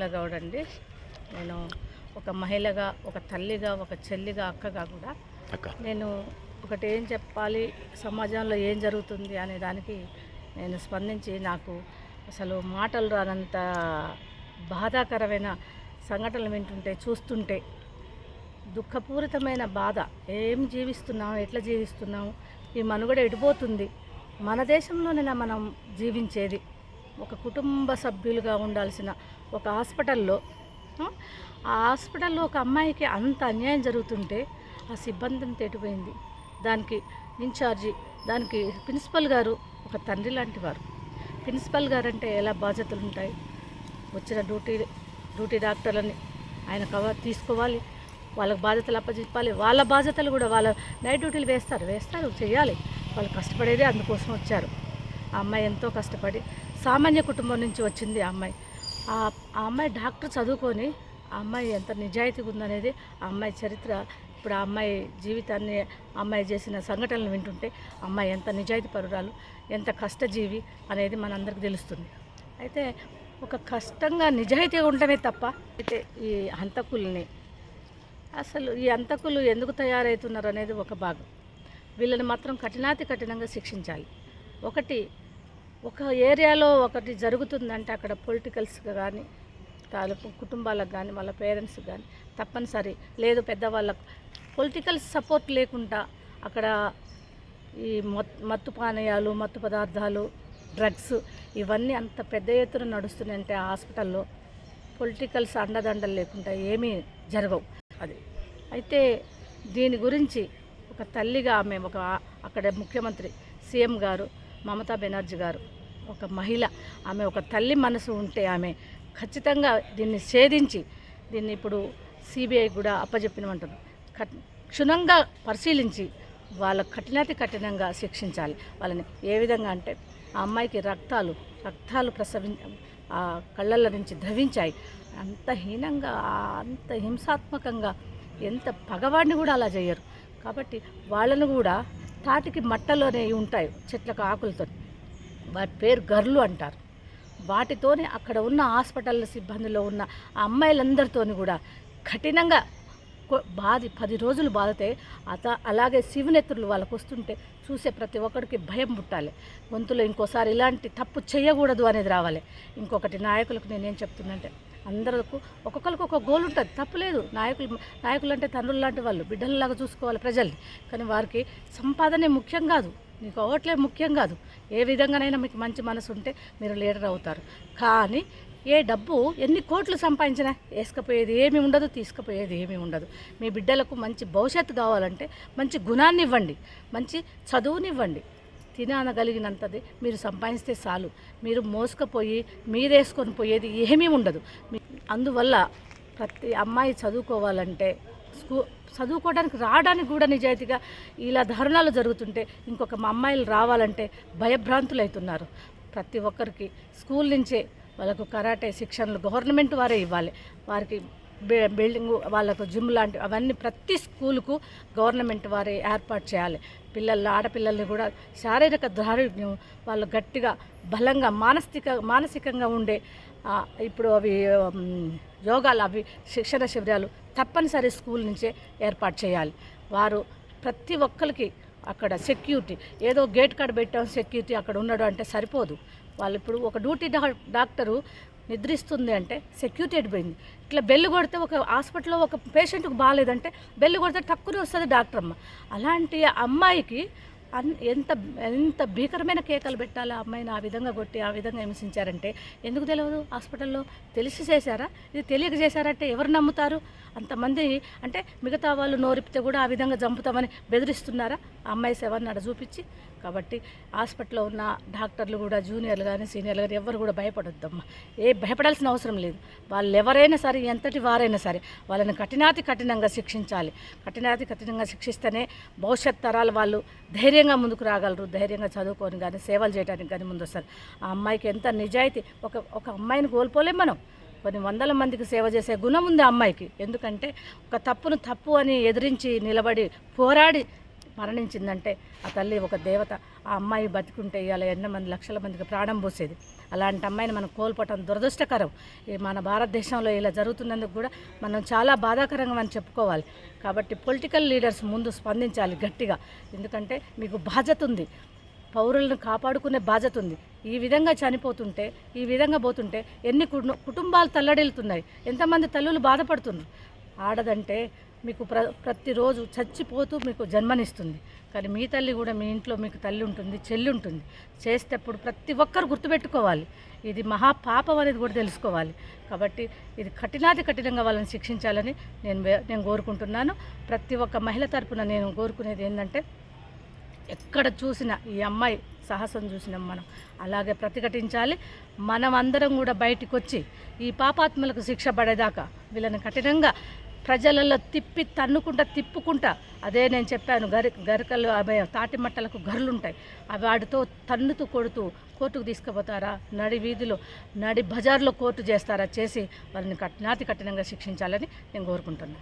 నిర్మల గౌడ్ అండి నేను ఒక మహిళగా ఒక తల్లిగా ఒక చెల్లిగా అక్కగా కూడా నేను ఒకటి ఏం చెప్పాలి సమాజంలో ఏం జరుగుతుంది అనే దానికి నేను స్పందించి నాకు అసలు మాటలు రానంత బాధాకరమైన సంఘటనలు వింటుంటే చూస్తుంటే దుఃఖపూరితమైన బాధ. ఏం జీవిస్తున్నాం ఎట్లా జీవిస్తున్నాం? ఈ మనుగడ ఎడిపోతుంది మన దేశంలోనే మనం జీవించేది. ఒక కుటుంబ సభ్యులుగా ఉండాల్సిన ఒక హాస్పిటల్లో ఆ, హాస్పిటల్లో ఒక అమ్మాయికి అంత అన్యాయం జరుగుతుంటే ఆ సిబ్బంది అంతా ఎటుపోయింది? దానికి ఇన్ఛార్జి దానికి ప్రిన్సిపల్ గారు ఒక తండ్రి లాంటి వారు. ప్రిన్సిపల్ గారు అంటే ఎలా బాధ్యతలు ఉంటాయి? వచ్చిన డ్యూటీ డ్యూటీ డాక్టర్లని ఆయన కవర్ తీసుకోవాలి. వాళ్ళకి బాధ్యతలు అప్పచెప్పాలి. వాళ్ళ బాధ్యతలు కూడా వాళ్ళ నైట్ డ్యూటీలు వేస్తారు. వేస్తారు చేయాలి. వాళ్ళు కష్టపడేదే అందుకోసం వచ్చారు. ఆ అమ్మాయి ఎంతో కష్టపడి సామాన్య కుటుంబం నుంచి వచ్చింది ఆ అమ్మాయి. ఆ ఆ అమ్మాయి డాక్టర్ చదువుకొని ఆ అమ్మాయి ఎంత నిజాయితీగా ఉందనేది ఆ అమ్మాయి చరిత్ర ఇప్పుడు ఆ అమ్మాయి జీవితాన్ని అమ్మాయి చేసిన సంఘటనలు వింటుంటే అమ్మాయి ఎంత నిజాయితీ పరురాలు ఎంత కష్టజీవి అనేది మనందరికీ తెలుస్తుంది. అయితే ఒక కష్టంగా నిజాయితీగా ఉండటమే తప్ప అయితే ఈ హంతకుల్ని అసలు ఈ హంతకులు ఎందుకు తయారవుతున్నారు అనేది ఒక భాగం. వీళ్ళని మాత్రం కఠినాతి కఠినంగా శిక్షించాలి. ఒకటి ఒక ఏరియాలో ఒకటి జరుగుతుందంటే అక్కడ పొలిటికల్స్గా కానీ తాలూకు కుటుంబాలకు కానీ వాళ్ళ పేరెంట్స్కి కానీ తప్పనిసరి. లేదు పెద్దవాళ్ళకు. పొలిటికల్ సపోర్ట్ లేకుండా అక్కడ ఈ మత్ మత్తు పానీయాలు మత్తు పదార్థాలు డ్రగ్స్ ఇవన్నీ అంత పెద్ద ఎత్తున నడుస్తున్నాయంటే హాస్పిటల్లో పొలిటికల్స్ అండదండలు లేకుండా ఏమీ జరగవు. అది. అయితే దీని గురించి ఒక తల్లిగా ఆమె ఒక అక్కడ ముఖ్యమంత్రి సీఎం గారు మమతా బెనర్జీ గారు. ఒక మహిళ ఆమె ఒక తల్లి మనసు ఉంటే ఆమె ఖచ్చితంగా దీన్ని ఛేదించి దీన్ని ఇప్పుడు సిబిఐ కూడా అప్పజెప్పినమంటారు కట్ క్షుణ్ణంగా పరిశీలించి వాళ్ళ కఠినాతి కఠినంగా శిక్షించాలి. వాళ్ళని ఏ విధంగా అంటే ఆ అమ్మాయికి రక్తాలు రక్తాలు ప్రసవి ఆ కళ్ళల నుంచి ధవించాయి. అంత హీనంగా అంత హింసాత్మకంగా ఎంత పగవాడిని కూడా అలా చేయరు. కాబట్టి వాళ్ళను కూడా తాటికి మట్టలోనే ఉంటాయి చెట్లకు ఆకులతో. వాటి పేరు గర్లు అంటారు. వాటితోని అక్కడ ఉన్న హాస్పిటల్ సిబ్బందిలో ఉన్న ఆ అమ్మాయిలందరితోని కూడా కఠినంగా బాధి పది రోజులు బాధితే అత అలాగే శివునెత్తులు వాళ్ళకు వస్తుంటే చూసే ప్రతి ఒక్కరికి భయం పుట్టాలి. గొంతులో ఇంకోసారి ఇలాంటి తప్పు చేయకూడదు అనేది రావాలి. ఇంకొకటి నాయకులకు నేనేం చెప్తున్నంటే అందరికి ఒక్కొక్కరికి ఒక గోల్ ఉంటుంది. తప్పులేదు నాయకులు నాయకులు అంటే తండ్రులు లాంటి వాళ్ళు బిడ్డలలాగా చూసుకోవాలి ప్రజల్ని. కానీ వారికి సంపాదనే ముఖ్యం కాదు. నీకు ఓట్లే ముఖ్యం కాదు. ఏ విధంగానైనా మీకు మంచి మనసు ఉంటే మీరు లీడర్ అవుతారు. కానీ ఏ డబ్బు ఎన్ని కోట్లు సంపాదించినా వేసుకపోయేది ఏమి ఉండదు తీసుకుపోయేది ఏమీ ఉండదు. మీ బిడ్డలకు మంచి భవిష్యత్తు కావాలంటే మంచి గుణాన్ని ఇవ్వండి. మంచి చదువునివ్వండి తినగలిగినంతది మీరు సంపాదిస్తే చాలు. మీరు మోసుకుపోయి మీరేసుకొని పోయేది ఏమీ ఉండదు. అందువల్ల ప్రతి అమ్మాయి చదువుకోవాలంటే స్కూ చదువుకోవడానికి రావడానికి కూడా నిజాయితీగా ఇలా ధర్నాలు జరుగుతుంటే ఇంకొక మా అమ్మాయిలు రావాలంటే భయభ్రాంతులు అవుతున్నారు ప్రతి ఒక్కరికి స్కూల్ నుంచే వాళ్ళకు కరాటే శిక్షణలు గవర్నమెంట్ వారే ఇవ్వాలి. వారికి బిల్డింగ్ వాళ్ళకు జిమ్ లాంటి అవన్నీ ప్రతి స్కూలుకు గవర్నమెంట్ వారే ఏర్పాటు చేయాలి. పిల్లలు ఆడపిల్లల్ని కూడా శారీరక దారుణ్యం వాళ్ళు గట్టిగా బలంగా మానసిక మానసికంగా ఉండే ఇప్పుడు అవి యోగాలు అవి శిక్షణ శిబిరాలు తప్పనిసరి స్కూల్ నుంచే ఏర్పాటు చేయాలి. వారు ప్రతి ఒక్కరికి అక్కడ సెక్యూరిటీ ఏదో గేట్ కాడ పెట్టాం సెక్యూరిటీ అక్కడ ఉన్నాడు అంటే సరిపోదు. వాళ్ళు ఇప్పుడు ఒక డ్యూటీ డాక్టరు నిద్రిస్తుంది అంటే సెక్యూరిటీ అయిపోయింది ఇట్లా బెల్లు కొడితే ఒక హాస్పిటల్లో ఒక పేషెంట్కి బాగాలేదంటే బెల్లు కొడితే టక్కుని వస్తుంది డాక్టర్ అమ్మ. అలాంటి అమ్మాయికి అన్ ఎంత ఎంత భీకరమైన కేకలు పెట్టాలి ఆ అమ్మాయిని ఆ విధంగా కొట్టి ఆ విధంగా హింసించారంటే? ఎందుకు తెలియదు హాస్పిటల్లో తెలిసి చేశారా? ఇది తెలియక చేశారంటే ఎవరు నమ్ముతారు? అంతమంది అంటే మిగతా వాళ్ళు నోరిపితే కూడా ఆ విధంగా చంపుతామని బెదిరిస్తున్నారా? ఆ అమ్మాయి శవాన్ని అడ చూపించి కాబట్టి హాస్పిటల్లో ఉన్న డాక్టర్లు కూడా జూనియర్లు కానీ సీనియర్లు కానీ ఎవరు కూడా భయపడొద్దమ్మా. ఏ భయపడాల్సిన అవసరం లేదు. వాళ్ళు ఎవరైనా సరే ఎంతటి వారైనా సరే వాళ్ళని కఠినాతి కఠినంగా శిక్షించాలి. కఠినాతి కఠినంగా శిక్షిస్తేనే భవిష్యత్ తరాలు వాళ్ళు ధైర్యంగా ముందుకు రాగలరు. ధైర్యంగా చదువుకొని కానీ సేవలు చేయడానికి కానీ ముందు వస్తారు ఆ అమ్మాయికి ఎంత నిజాయితీ. ఒక ఒక అమ్మాయిని కోల్పోలేం మనం. కొన్ని వందల మందికి సేవ చేసే గుణం ఉంది అమ్మాయికి. ఎందుకంటే ఒక తప్పును తప్పు అని ఎదిరించి నిలబడి పోరాడి మరణించిందంటే ఆ తల్లి ఒక దేవత. ఆ అమ్మాయి బతికుంటే ఇవాళ ఎన్నో మంది లక్షల మందికి ప్రాణం పోసేది. అలాంటి అమ్మాయిని మనం కోల్పోవటం దురదృష్టకరం. ఈ మన భారతదేశంలో ఇలా జరుగుతున్నందుకు కూడా మనం చాలా బాధాకరంగా మనం చెప్పుకోవాలి. కాబట్టి పొలిటికల్ లీడర్స్ ముందు స్పందించాలి గట్టిగా. ఎందుకంటే మీకు బాధ్యత ఉంది. పౌరులను కాపాడుకునే బాధ్యత ఉంది. ఈ విధంగా చనిపోతుంటే ఈ విధంగా పోతుంటే ఎన్ని కుటుంబాలు తల్లడిల్లుతున్నాయి. ఎంతమంది తల్లులు బాధపడుతున్నారు. ఆడదంటే మీకు ప్ర ప్రతిరోజు చచ్చిపోతూ మీకు జన్మనిస్తుంది. కానీ మీ తల్లి కూడా మీ ఇంట్లో మీకు తల్లి ఉంటుంది చెల్లి ఉంటుంది. చేసేటప్పుడు ప్రతి ఒక్కరు గుర్తుపెట్టుకోవాలి. ఇది మహాపాపం అనేది కూడా తెలుసుకోవాలి. కాబట్టి ఇది కఠినాతి కఠినంగా వాళ్ళని శిక్షించాలని నేను వే- నేను కోరుకుంటున్నాను. ప్రతి ఒక్క మహిళ తరపున నేను కోరుకునేది ఏంటంటే ఎక్కడ చూసినా ఈ అమ్మాయి సాహసం చూసినాం మనం. అలాగే ప్రతిఘటించాలి. మనం అందరం కూడా బయటికి వచ్చి ఈ పాపాత్మలకు శిక్ష పడేదాకా వీళ్ళని కఠినంగా ప్రజలలో తిప్పి తన్నుకుంటా తిప్పుకుంటా అదే నేను చెప్పాను గరి గరికలు అవి తాటి మట్టలకు ఉంటాయి అవి వాటితో తన్నుతూ కొడుతూ కోర్టుకు తీసుకుపోతారా? నడి వీధిలో నడి బజార్లో కోర్టు చేస్తారా? చేసి వాళ్ళని కఠినాతి కఠినంగా శిక్షించాలని నేను కోరుకుంటున్నాను.